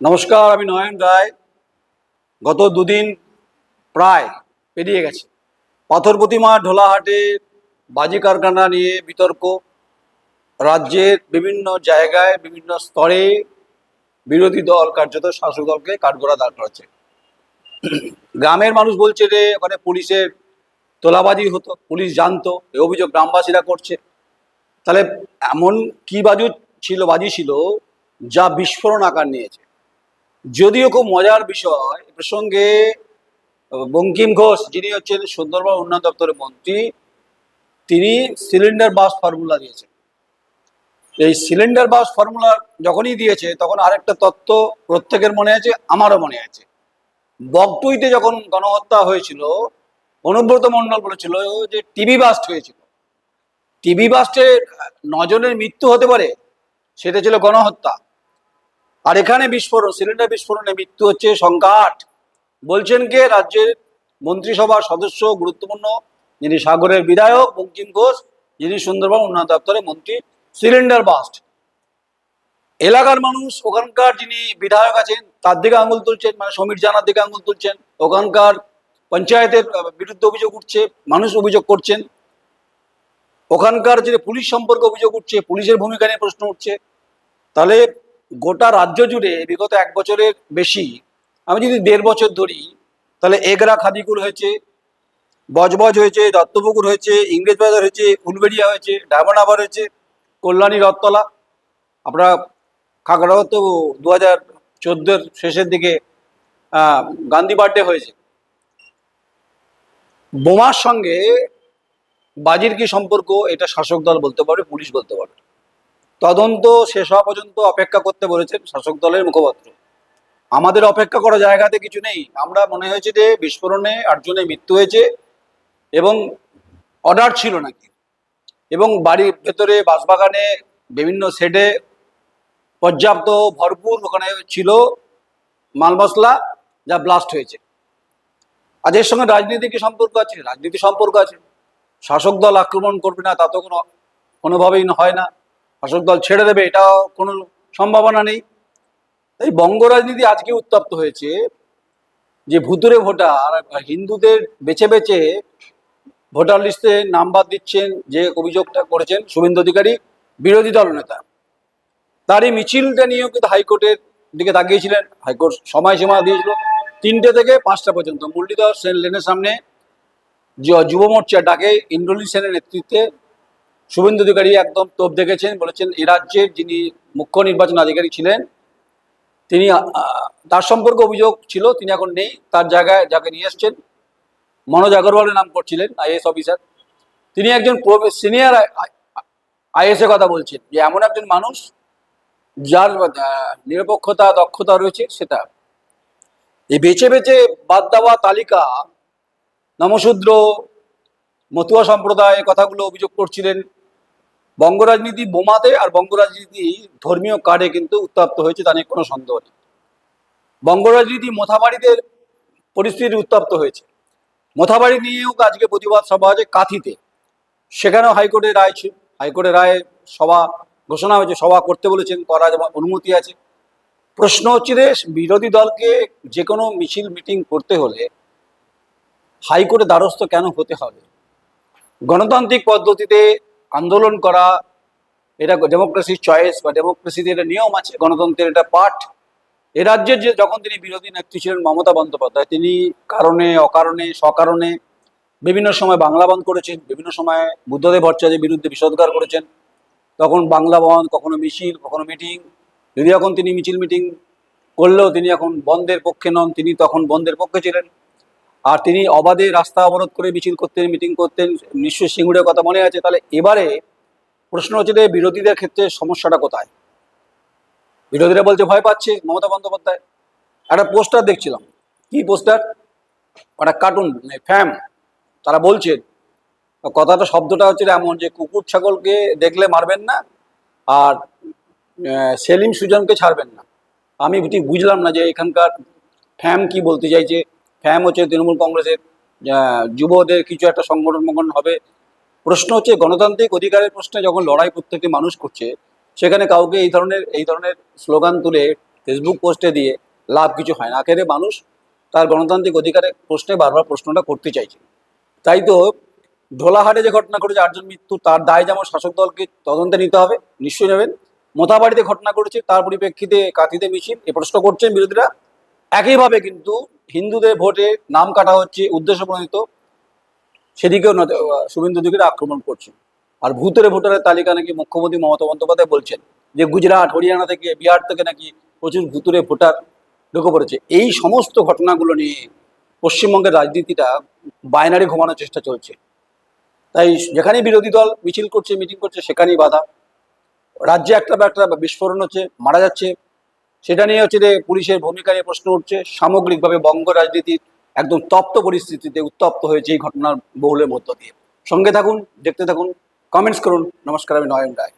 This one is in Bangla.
নমস্কার, আমি নয়ন রায়। গত দুদিন প্রায় পেরিয়ে গেছে। পাথর প্রতিমা ঢোলাহাটে বাজি কারখানা নিয়ে বিতর্ক। রাজ্যের বিভিন্ন জায়গায়, বিভিন্ন স্তরে বিরোধী দল, কার্যত শাসক দলকে কাঠগড়া দাঁড় করাচ্ছে। গ্রামের মানুষ বলছে যে, ওখানে পুলিশের তোলাবাজি হতো, পুলিশ জানতো, এ অভিযোগ গ্রামবাসীরা করছে। তাহলে এমন কি বাজু ছিল, বাজি ছিল, যা বিস্ফোরণ আকার নিয়েছে। যদিও খুব মজার বিষয়, এ প্রসঙ্গে বঙ্কিম ঘোষ যিনি হচ্ছেন সুন্দরবন উন্নয়ন দপ্তরের মন্ত্রী, তিনি সিলিন্ডার বাস ফর্মুলা দিয়েছেন। এই সিলিন্ডার বাস ফর্মুলা যখনই দিয়েছে, তখন আরেকটা তত্ত্ব প্রত্যেকের মনে আছে, আমারও মনে আছে। বকটুইতে যখন গণহত্যা হয়েছিল, অনুব্রত মণ্ডল বলেছিল যে টিভি বাস্ট হয়েছিল। টিভি বাস্টে নজনের মৃত্যু হতে পারে, সেটা ছিল গণহত্যা। আর এখানে বিস্ফোরণ সিলিন্ডার বিস্ফোরণে মৃত্যু হচ্ছে সংখ্যা বলছেন কে? রাজ্যের মন্ত্রিসভার সদস্য গুরুত্বপূর্ণ, যিনি সাগরের বিধায়ক বঙ্কিম ঘোষ, যিনি সুন্দরবন উন্নয়ন দপ্তরের মন্ত্রী সিলিন্ডার বাস্ট এলাকার মানুষ, ওখানকার যিনি বিধায়ক আছেন, তার দিকে আঙুল তুলছেন মানে সমীর জানার দিকে আঙুল তুলছেন। ওখানকার পঞ্চায়েতের বিরুদ্ধে অভিযোগ উঠছে, মানুষ অভিযোগ করছেন। ওখানকার যে পুলিশ সম্পর্কে অভিযোগ উঠছে, পুলিশের ভূমিকা নিয়ে প্রশ্ন উঠছে। তাহলে গোটা রাজ্য জুড়ে বিগত এক বছরের বেশি, আমি যদি দেড় বছর ধরি, তাহলে এগরা, খাদিকুল হয়েছে, বজবজ হয়েছে, দত্তপুকুর হয়েছে, ইংরেজ বাজার হয়েছে উলবেড়িয়া হয়েছে, ডায়মন্ড হাবার হয়েছে, কল্যাণী, রথতলা। আপনারা খাগড়াও তো দু হাজার চোদ্দোর শেষের দিকে গান্ধী বার্থডে হয়েছে। বোমার সঙ্গে বাজির কি সম্পর্ক, এটা শাসক দল বলতে পারে পুলিশ বলতে পারে তদন্ত শেষ হওয়া পর্যন্ত অপেক্ষা করতে বলেছেন শাসক দলের মুখপাত্র। আমাদের অপেক্ষা করা জায়গাতে কিছু নেই। আমরা মনে হয়েছে যে বিস্ফোরণে আটজনের মৃত্যু হয়েছে এবং অর্ডার ছিল নাকি। এবং বাড়ির ভেতরে বাসবাগানে বিভিন্ন সেটে পর্যাপ্ত ভরপুর ওখানে ছিল মাল মশলা যা ব্লাস্ট হয়েছে। আর এর সঙ্গে রাজনীতি কি সম্পর্ক আছে? রাজনীতি সম্পর্ক আছে। শাসক দল আক্রমণ করবে না, তা তো কোনো, কোনোভাবেই হয় না। শাসক দল ছেড়ে দেবে, এটাও কোনো সম্ভাবনা নেই। তাই বঙ্গ রাজনীতি আজকে উত্তপ্ত হয়েছে যে ভুতুরে ভোটার হিন্দুদের বেছে বেছে ভোটার লিস্টে নাম্বার দিচ্ছেন যে অভিযোগটা করেছেন শুভেন্দু অধিকারী, বিরোধী দল নেতা। তার এই মিছিলটা নিয়েও কিন্তু হাইকোর্টের দিকে তাকিয়েছিলেন। হাইকোর্ট সময়সীমা দিয়েছিল তিনটে থেকে পাঁচটা পর্যন্ত। মুরলীধর সেন লেনের সামনে, যুব মোর্চা ডাকে ইন্দ্রনীল সেনের নেতৃত্বে শুভেন্দু অধিকারী একদম তোপ দেখেছেন, বলেছেন এ রাজ্যের যিনি মুখ্য নির্বাচন আধিকারিক ছিলেন, তিনি তার সম্পর্কে অভিযোগ ছিল, তিনি এখন নেই, তার জায়গায় যাকে নিয়ে এসছেন, মনোজ আগরওয়ালের নাম করছিলেন আইএস অফিসার। তিনি একজন সিনিয়র আইএসের কথা বলছেন, যে এমন একজন মানুষ যার নিরপেক্ষতা, দক্ষতা রয়েছে, সেটা। এই বেছে বেছে বাদ দেওয়া তালিকা, নমশূদ্র, মতুয়া সম্প্রদায় কথাগুলো অভিযোগ করছিলেন বঙ্গ রাজনীতি বোমাতে আর বঙ্গ রাজনীতি ধর্মীয় কার্ডে কিন্তু উত্তপ্ত হয়েছে, তা নিয়ে কোনো সন্দেহ নেই। বঙ্গ রাজনীতি মোথাবাড়িদের পরিস্থিতি উত্তপ্ত হয়েছে। মোথাবাড়ি নিয়েও আজকে প্রতিবাদ সভা আছে কাথিতে। সেখানেও হাইকোর্টের রায় ছিল। হাইকোর্টের রায়ে সভা ঘোষণা হয়েছে, সভা করতে বলেছেন করা যাওয়ার অনুমতি আছে। প্রশ্ন হচ্ছে যে, বিরোধী দলকে যে কোনো মিছিল, মিটিং করতে হলে হাইকোর্টে দ্বারস্থ কেন হতে হবে? গণতান্ত্রিক পদ্ধতিতে আন্দোলন করা, এটা ডেমোক্রেসির চয়েস বা ডেমোক্রেসিতে এটা নিয়ম আছে, গণতন্ত্রের এটা পাঠ, এ রাজ্যের যে যখন তিনি বিরোধী নেত্রী ছিলেন মমতা বন্দ্যোপাধ্যায়, তিনি কারণে, অকারণে সকারণে বিভিন্ন সময় বাংলা বন্ধ করেছেন, বিভিন্ন সময় বুদ্ধদেব ভট্টাচার্যের বিরুদ্ধে বিষোদ্গার করেছেন। তখন বাংলা বন্ধ, কখনো মিছিল, কখনো মিটিং। যদি এখন তিনি মিছিল মিটিং করলেও তিনি এখন বন্ধের পক্ষে নন, তিনি তখন বন্ধের পক্ষে ছিলেন। আর তিনি অবাধে রাস্তা অবরোধ করে মিছিল করতেন, মিটিং করতেন। নিশ্চয়ই সিঙ্গুরের কথা মনে আছে। তাহলে এবারে প্রশ্ন হচ্ছে যে বিরোধীদের ক্ষেত্রে সমস্যাটা কোথায়? বিরোধীরা বলছে ভয় পাচ্ছে মমতা বন্দ্যোপাধ্যায়। একটা পোস্টার দেখছিলাম। কি পোস্টার? একটা কার্টুন ফ্যাম। তারা বলছেন কথাটা শব্দটা হচ্ছে এমন যে কুকুর ছাগলকে দেখলে মারবেন না আর সেলিম সুজনকে ছাড়বেন না। আমি ঠিক বুঝলাম না যে এখানকার ফ্যাম কি বলতে চাইছে। ফ্যাম হচ্ছে তৃণমূল কংগ্রেসের যুবদের কিছু একটা সংগঠন মঙ্গন হবে। প্রশ্ন হচ্ছে, গণতান্ত্রিক অধিকারের প্রশ্নে যখন লড়াই প্রত্যেকটি মানুষ করছে, সেখানে কাউকে এই ধরনের এই ধরনের স্লোগান তুলে ফেসবুক পোস্টে দিয়ে লাভ কিছু হয় না। আখেরে মানুষ তার গণতান্ত্রিক অধিকারের প্রশ্নে বারবার প্রশ্নটা করতে চাইছে। তাই তো ঢোলাহাটে যে ঘটনা ঘটেছে, আটজন মৃত্যু, তার দায় যেমন শাসক দলকে তদন্তে নিতে হবে, নিশ্চয়ই নেবেন। মোথাবাড়িতে ঘটনা ঘটেছে, তার পরিপ্রেক্ষিতে কাঁথিতে মিছিল, এ প্রশ্ন করছেন বিরোধীরা। একইভাবে কিন্তু হিন্দুদের ভোটে নাম কাটা হচ্ছে, উদ্দেশ্য প্রণীত। সেদিকেও শুভেন্দু অধিকারী আক্রমণ করছে আর ভূতের ভোটারের তালিকা নাকি মুখ্যমন্ত্রী মমতা বন্দ্যোপাধ্যায় বলছেন যে গুজরাট, হরিয়ানা থেকে বিহার থেকে নাকি প্রচুর ভুতুরে ভোটার ঢুকে পড়েছে। এই সমস্ত ঘটনাগুলো নিয়ে পশ্চিমবঙ্গের রাজনীতিটা বাইনারি ঘুমানোর চেষ্টা চলছে। তাই যেখানেই বিরোধী দল মিছিল করছে, মিটিং করছে, সেখানেই বাধা। রাজ্যে একটা বা একটা বিস্ফোরণ হচ্ছে, মারা যাচ্ছে সেটা নিয়ে হচ্ছে যে পুলিশের ভূমিকা নিয়ে প্রশ্ন উঠছে। সামগ্রিকভাবে বঙ্গ রাজনীতির একদম তপ্ত পরিস্থিতিতে উত্তপ্ত হয়েছে এই ঘটনার বহুলের মধ্য দিয়ে। সঙ্গে থাকুন, দেখতে থাকুন কমেন্টস করুন। নমস্কার, আমি নয়ন রায়।